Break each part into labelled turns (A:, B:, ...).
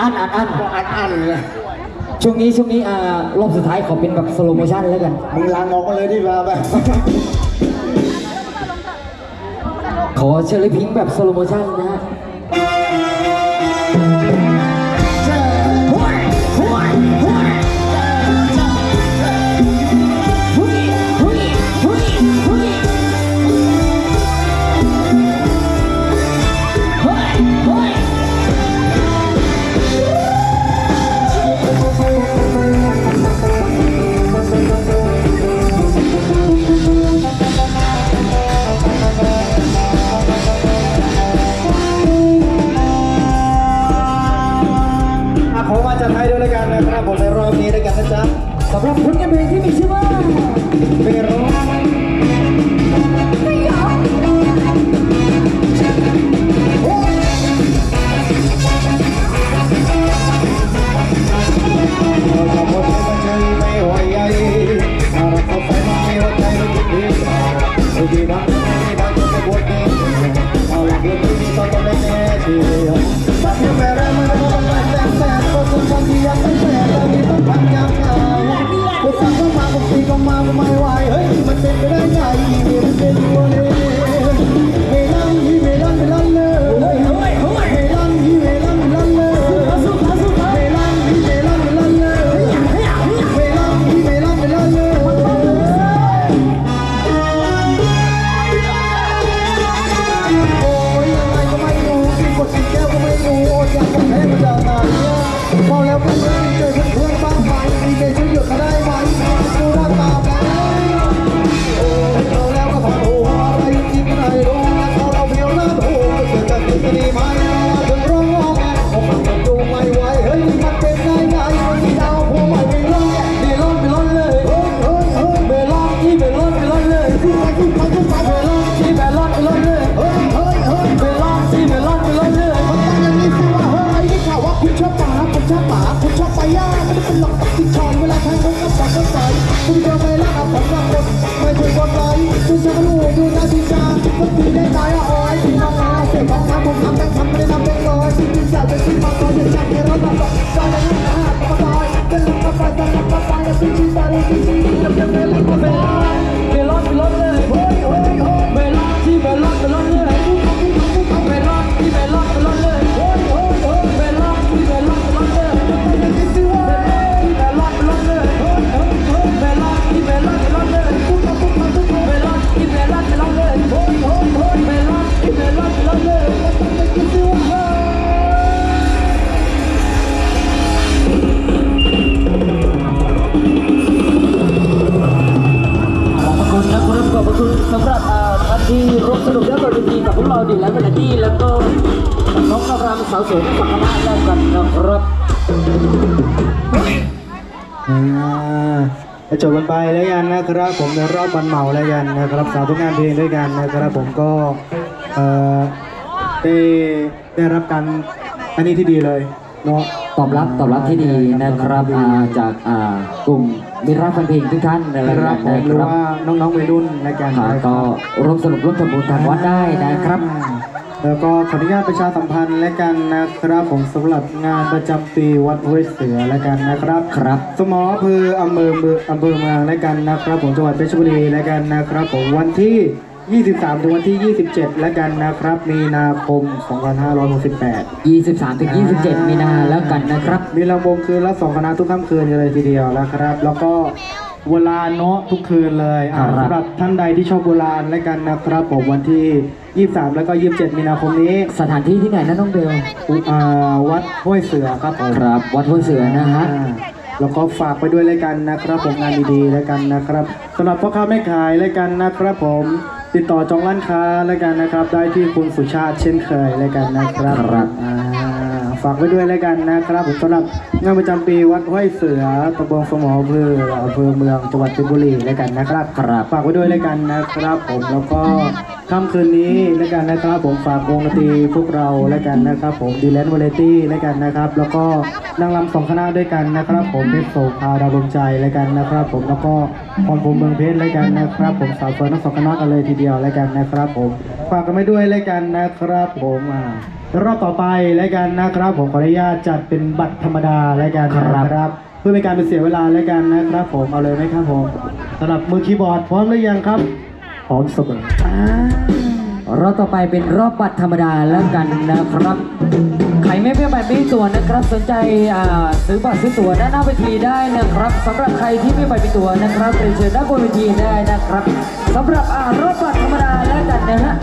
A: อั
B: นอัด
A: อันอัน
B: ก็อันอันเลย
A: ช่วงนี้ช่วงนี้อ่ารอบสุดท้ายขอเป็นแบบสโลโมชั่นแล้วกัน
B: มึงลางออกมาเลยดีกว่าไป
A: ขอเชลิพิง
B: แบบสโลโมชั่นนะฮะ
A: ส่คุ ท่านที่ร่วมสนุกและบริการกับพวกเราดีแล้วเวลาดีแล้วก็น้องนารามสาวสวยในสังคมแล้วกันนะครับ
B: อ่าจะจบกันไปแล้วกันนะครับ ผมในรอบวันเหมาแล้วกันนะครับสาวทุกงานเพลงด้วยกันนะครับ ผมก็เอ่อได้ได้รับการอันนี้ที่ดีเลยเนาะ
A: ตอบรับตอบรับที่ดีนะครับอ่าจากอ่ากลุ่ม มิตรรักแฟนเพลงทุกท่านนะ
B: นะ
A: ค
B: ค
A: รั
B: รั
A: บบ
B: ผม
A: นะ
B: หรื
A: ค
B: อ
A: รับ
B: ว่าน้องๆวัยรุ่นรายการ
A: อ่าก็ร่วมสนุกร่วมทำบุญทางวัดได้นะครับ
B: แล้วก็ขออนุญาตประชาสัมพันธ์และกันนะครับผมสำหรับงานประจำปีวัดห้วยเสือและกันนะครับ
A: ครับ
B: สมออำเภออำเภอเมืองอำเภอเมืองและกันนะครับ ผมจังหวัดเพชรบุรีและกันนะครับ ผมวันที่ 23ถึงวันที่ 27 และกันนะครับ มีนาคม 2568
A: 23ถึง27 มีนาแล้วกันนะครับ
B: มีลำวงคืนละสองคณะทุกค่ำคืนกันเลยทีเดียวนะครับ แล้วก็เวลาเนาะทุกคืนเลยอ่า
A: ครับ
B: สำหรับท่านใดที่ชอบโบราณและกันนะครับผมวันที่ 23 แล้วก็ 27 มีนาคมนี้
A: สถานที่ที่ไหนนะน้องเบล
B: อุอ่าวัดห้วยเสือครับผม
A: ครับวัดห้วยเสือนะฮะ
B: อ่าแล้วก็ฝากไปด้วยแล้วกันนะครับ ผมงานดีๆแล้วกันนะครับสำหรับพ่อค้าแม่ขายแล้วกันนะครับผม ติดต่อจองร้านค้าแล้วกันนะครับ ได้ที่คุณสุชาติเช่นเคยแล้วกันนะครับาฝากไปด้วยแล้วกันนะครับผมสำหรับงานประจำปีวัดห้วยเสือตำบลสมออำเภออำเภอเมืองจังหวัดเพชรบุรีแล้วกันนะครับ
A: ครับ
B: ฝากไว้ด้วยแล้วกันนะครับผมแล้วก็ค่ำคืนนี้แล้วกันนะครับผมฝากวงดนตรีพวกเราแล้วกันนะครับ ผมดีแลนด์วาเลตี้แล้วกันนะครับ แล้วก็นางรำสองคณะด้วยกันนะครับ ผมเพชรโสภาดาวดวงใจแล้วกันนะครับ ผมแล้วก็พรพรมเมืองเพชรแล้วกันนะครับ ผมสาวเฟิร์นทั้งสองคณะกันเลยทีเดียวแล้วกันนะครับ ผมฝากกันไม่ด้วยแล้วกันนะครับ ผมอ่า รอบต่อไปแล้วกันนะครับผมขออนุญาตจัดเป็นบัตรธรรมดาแล้วกันนะครับ เพื่อเป็นการเป็นเสียเวลาแล้วกันนะครับ ผมเอาเลยไหมครับผมสำหรับมือคีย์บอร์ดพร้อมหรือยังครับพร้อมเสมอ
C: รอบต่อไปเป็นรอบบัตรธรรมดาแล้วกันนะครับ ใครไม่เป็นบัตรไม่มีตั๋วนะครับ สนใจอ่าซื้อบัตรซื้อตั๋วด้านหน้าเวทีได้นะครับสำหรับใครที่ไม่บัตรมีตั๋วนะครับเรียนเชิญด้านบนเวทีได้นะครับสำหรับอ่ารอบบัตรธรรมดาแล้วกันนะฮะ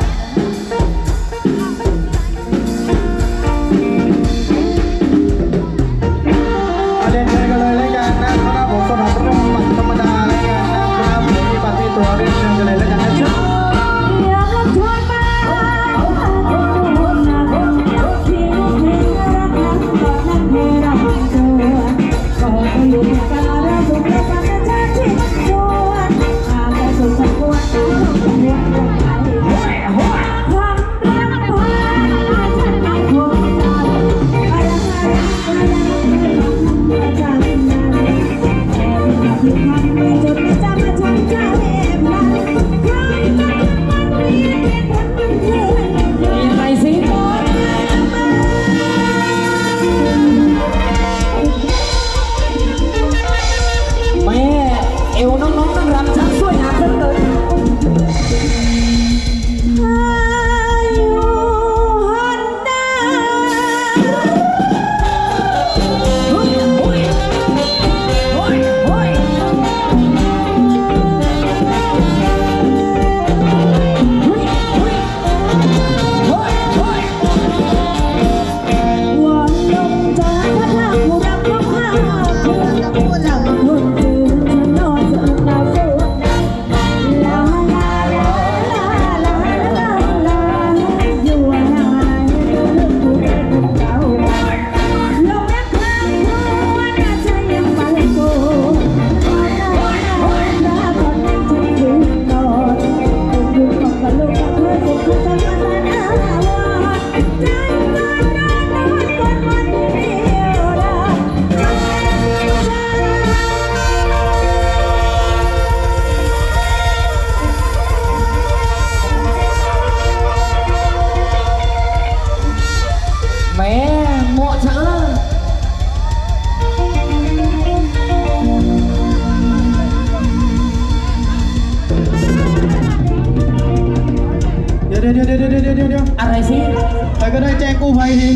A: ใครก็
C: ได้แจ้
B: งกู้ภัยที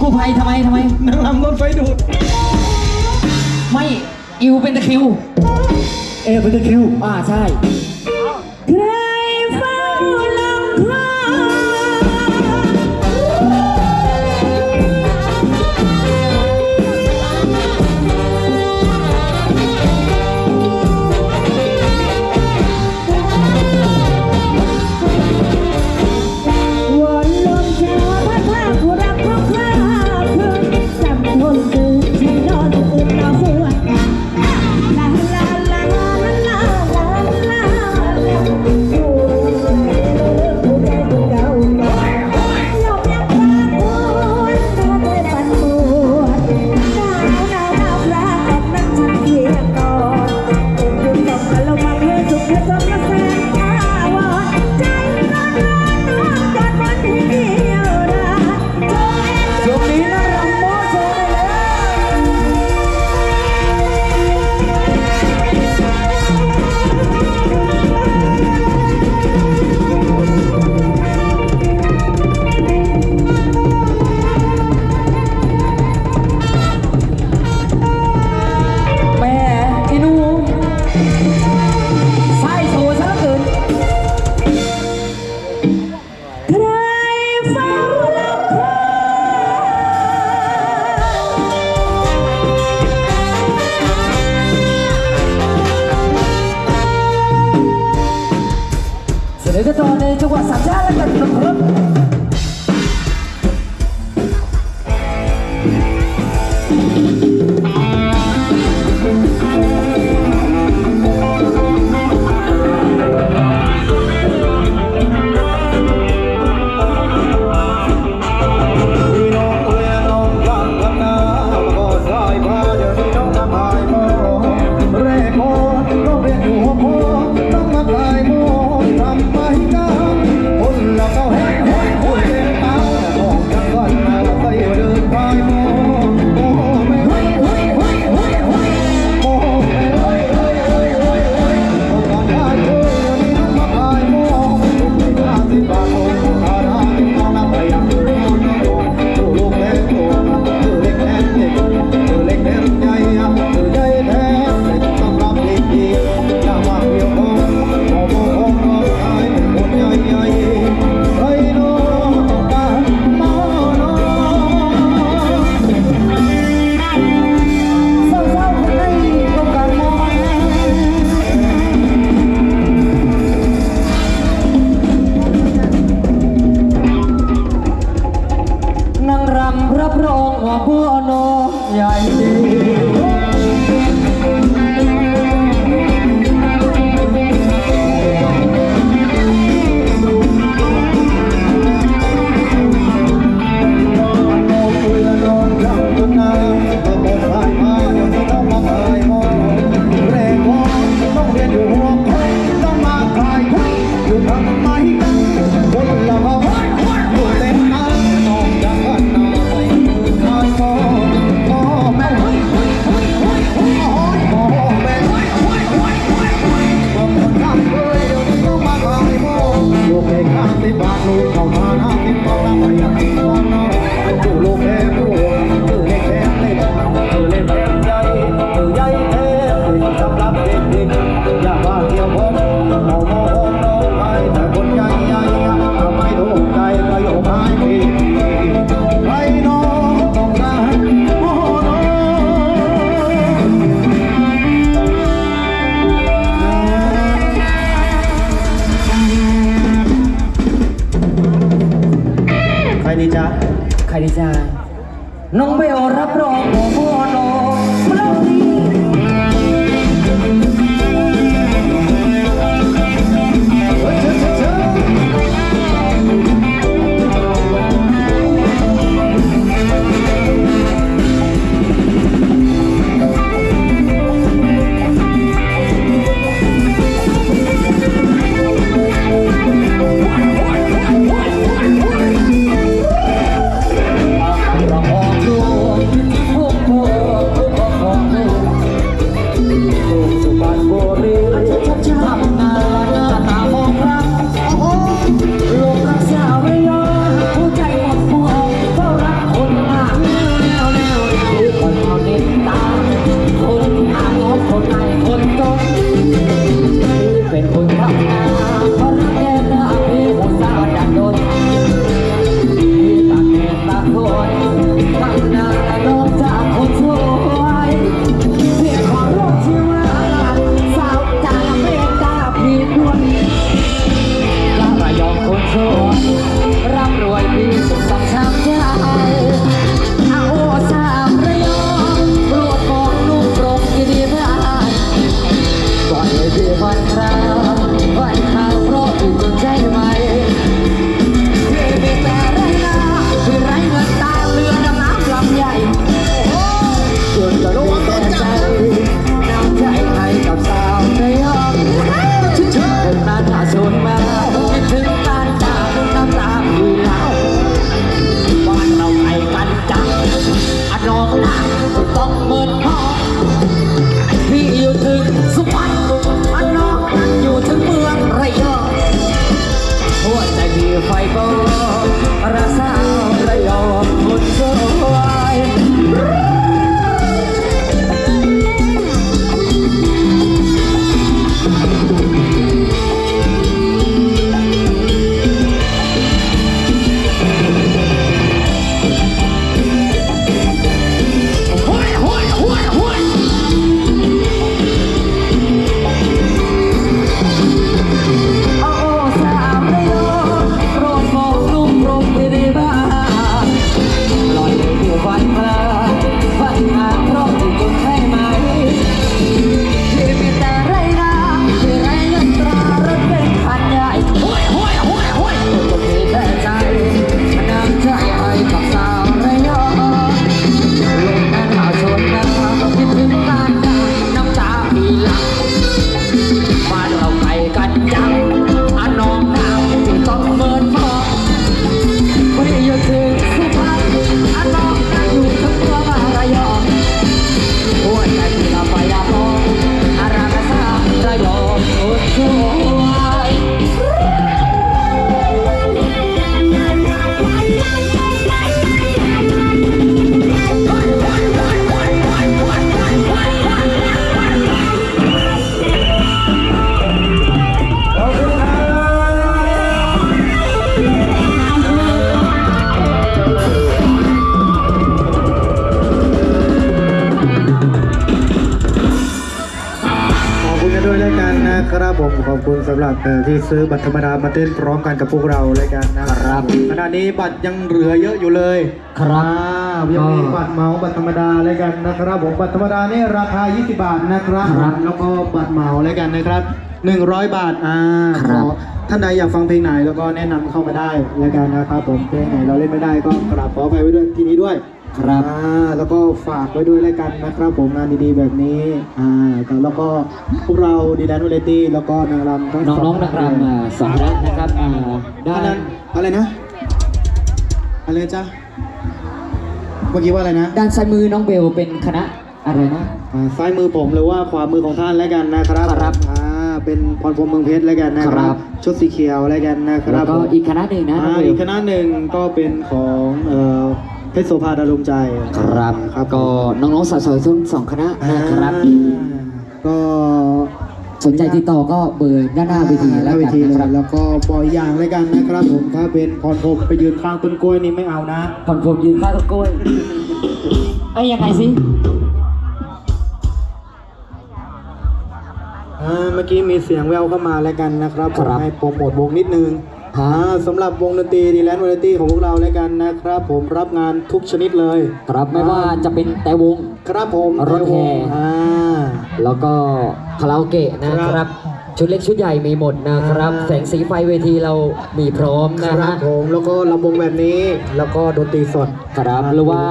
C: กู้ภัยทำไมทำไม
B: นางรำรถไฟ
A: ดูด
C: ไม่อิว
B: เป็นตะ
A: คริว เอเป็นตะคริว อ่าใช่คร
B: ที่ซื้อบัตรธรรมดามาเต้นพร้อมกันกับพวกเราแล้วกันนะครับขณะนี้บัตรยังเหลือเยอะอยู่เลย
A: ครับ
B: อ่ายังมีบัตรเหมาบัตรธรรมดาแล้วกันนะครับผมบัตรธรรมดานี่ราคา 20 บาทนะครับ
A: ครับ
B: แล้วก็บัตรเหมาแล้วกันนะครับ100 บาทอ่า
A: ครับ
B: ขอท่านใดอยากฟังเพลงไหนแล้วก็แนะนำเข้ามาได้แล้วกันนะครับผมเพลงไหนเราเล่นไม่ได้ก็กราบขอไปไว้ด้วยที่นี้ด้วย
A: ครับ
B: อ่าแล้วก็ฝากไว้ด้วยแล้วกันนะครับผมงานดีๆแบบนี้อ่าแล้วก็พวกเราดีแลนด์วาเลตี้แล้วก็นางรำทั้งส
A: น้องๆนักรำอ่าสองท่านนะครับอ่าได้
B: อันนั้นอะไรนะอะไรนะจ๊ะเมื่อกี้ว่าอะไรนะ
A: ด้านซ้ายมือน้องเบลเป็นคณะอะไรนะ
B: อ่าซ้ายมือผมหรือว่าขวามือของท่านแล้วกันนะครับ
A: ครับ
B: อ่าเป็นพรพรหมเมืองเพชรแล้วกันนะค
A: ครั
B: รับ
A: บ
B: ชุดสีเขียวแล้วกันนะค
A: แล้
B: รั
A: ว
B: บ
A: ก็
B: ผม
A: อีกคณะหนึ่งนะน้อง
B: อ่า
A: วิ
B: อี
A: ว
B: กคณะหนึ่งก็เป็นของเอ่อ เพชรโสภาดารุมใจ
A: ครับ
B: ครับ
A: ก็น้องๆสาวๆทั้งสองคณะนะครับ
B: อ่าก็
A: สนใจติดต่อก็เบอร์ด้านหน้าเวที
B: ห
A: แล้ว
B: น้าเว
A: กัน
B: ที
A: นะ
B: เลย
A: ครับ
B: แล้วก็ปล่อยอย่างแล้วกันนะครับผมถ้าเป็นพรพรหมไปยืนข้างต้นกล้วยนี่ไม่เอานะ
A: ผ่อนผมยืนข้างต้นกล้วยไอ้ยยังไงสิ
B: อ่าเมื่อกี้มีเสียงแววเข้ามาแล้วกันนะครับผมให้โปรโมทวงนิดนึง
A: ฮะ
B: อ่าสำหรับวงดนตรีดีแลนด์วาไรตี้ของพวกเราแล้วกันนะครับ ผมรับงานทุกชนิดเลย
A: ครับไม่ว่าจะเป็นแต่วง
B: ครับผม
A: รถแห่
B: อ่า
A: แล้วก็คาราโอเกะนะค
B: ครั
A: รับ
B: บ
A: ชุดเล็กชุดใหญ่มีหมดนะครับ
B: อ่า
A: แสงสีไฟเวทีเรามีพร้อม
B: ค
A: นะ
B: รั
A: ฮะ
B: บผมแล้วก็ลำวงแบบนี้แล้วก็ดนตรีสด
A: ครับหรือว่า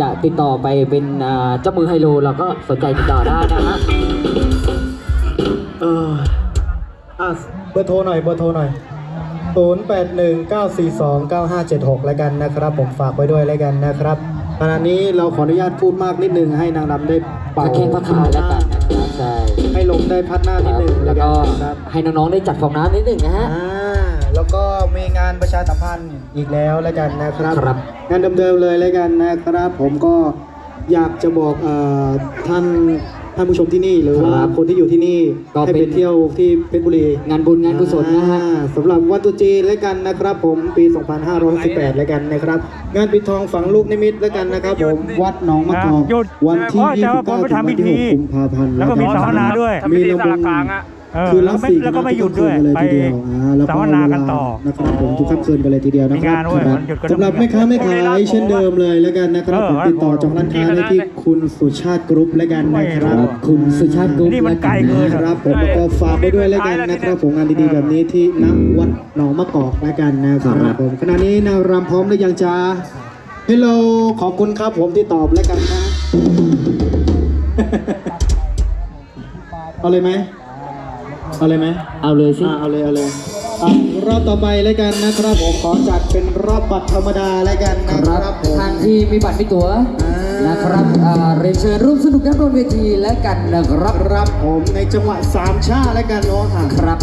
A: จะติดต่อไปเป็นอ่าเจ้ามือไฮโลเราก็สนใจติดต่อได้นะฮะ
B: เอออะเบอร์โทรหน่อยเบอร์โทรหน่อย 0819429576 แล้วกันนะครับ ผมฝากไว้ด้วยแล้วกันนะครับขณะนี้เราขออนุญาตพูดมากนิดนึงให้นางรำได้เป่า
A: พักแข้งพักขาแล้วกันนะครับใช่
B: ให้ลมได้พัดหน้านิดนึง
A: แล้วก็
B: นะครับ
A: ให้น้องๆได้จัดฟองน้ำนิดหนึ่งนะฮะ
B: อ่าแล้วก็มีงานประชาสัมพันธ์อีกแล้วแล้วกันนะครับ
A: ครับ
B: งานเดิมๆเลยแล้วกันนะครับ ผมก็อยากจะบอกเอ่อท่าน ท่านผู้ชมที่นี่หรือว่า
A: ครับ
B: คนที่อยู่ที่นี่
A: ก็
B: ให้
A: เป็
B: ไป
A: น
B: เที่ยวที่เพชรบุรี
A: งานบุญงานกุศลนะฮะ
B: อ่าสำหรับวัดตุจีนแล้วกันนะครับ ผมปี 2518แล้วกันนะครับ งานปิดทองฝังลูกนิมิตแล้วกันนะครับ ผมวัดหนองมะกอก
D: หยุด
B: วันที่
D: เพราะจะ
B: 29
D: ผมไป
B: ถึง
D: ทำ
B: วันที่
D: พิธี
B: 6กุมภาพันธ์
D: แล้วก็มีะ
B: ค
D: สั
B: รับ
D: มมนาด้วย
B: มีระบ
D: เออ
B: คืน
D: แล้
B: ละ
D: วไม่
B: สี่
D: แล้วก็ไม่หยุดด้วย
B: ทุก
D: ไป
B: ค่ำคืนกันเลยทีเดียวอ่าแล้วก็
D: สัมมนากันต่อ
B: นะครับผมทุกค่ำคืนกันเลยทีเดียวนะ
D: มี
B: ครั
D: งานด้วย
B: ครับ
D: วันหยุดก็ต้อง
B: สำหรับ
D: มี
B: แม่ค้าแม่
D: พรุ่งนี้
B: ขาย
D: ร้าน
B: เช่นเดิมเลยแล้วกันนะครับ
D: เออ
B: ผมติดต่อจองร้านค้าได้ที่คุณสุชาติกรุ๊ปแล้วกันนะครับ
D: ไม่รู้
A: คุณสุชาติกุ๊ก
D: นี่มันไกลเกิน
B: ค
D: อะ
B: รับผมแล้วก็ฝากไปด้วยแล้วกันนะครับผมงานดีๆแบบนี้ที่ณวัดหนองมะกอกแล้วกันนะครับผมขณะนี้นางรำพร้อมหรือยังจ้าฮัลโหลขอบคุณครับผมที่ตอบแล้วกันนะ เอาเลยไหม เอาเลยไหม
A: เอาเลยสิ
B: อ่าเอาเลยเอาเลยอะรอบต่อไปแล้วกันนะครับผมขอจัดเป็นรอบบัตรธรรมดาแล้วกันนะ
A: ค
B: ค
A: รั
B: รั
A: บบ
B: ผม
A: ท่านที่มีบัตรมีตั๋ว
B: อ่าน
A: นะครับอ่าเรียนเชิญร่วมสนุกด้านบนเวทีแล้วกันนะครับ
B: รับผมในจังหวะสามชาแล้วกันเนาะอะ
A: ครับ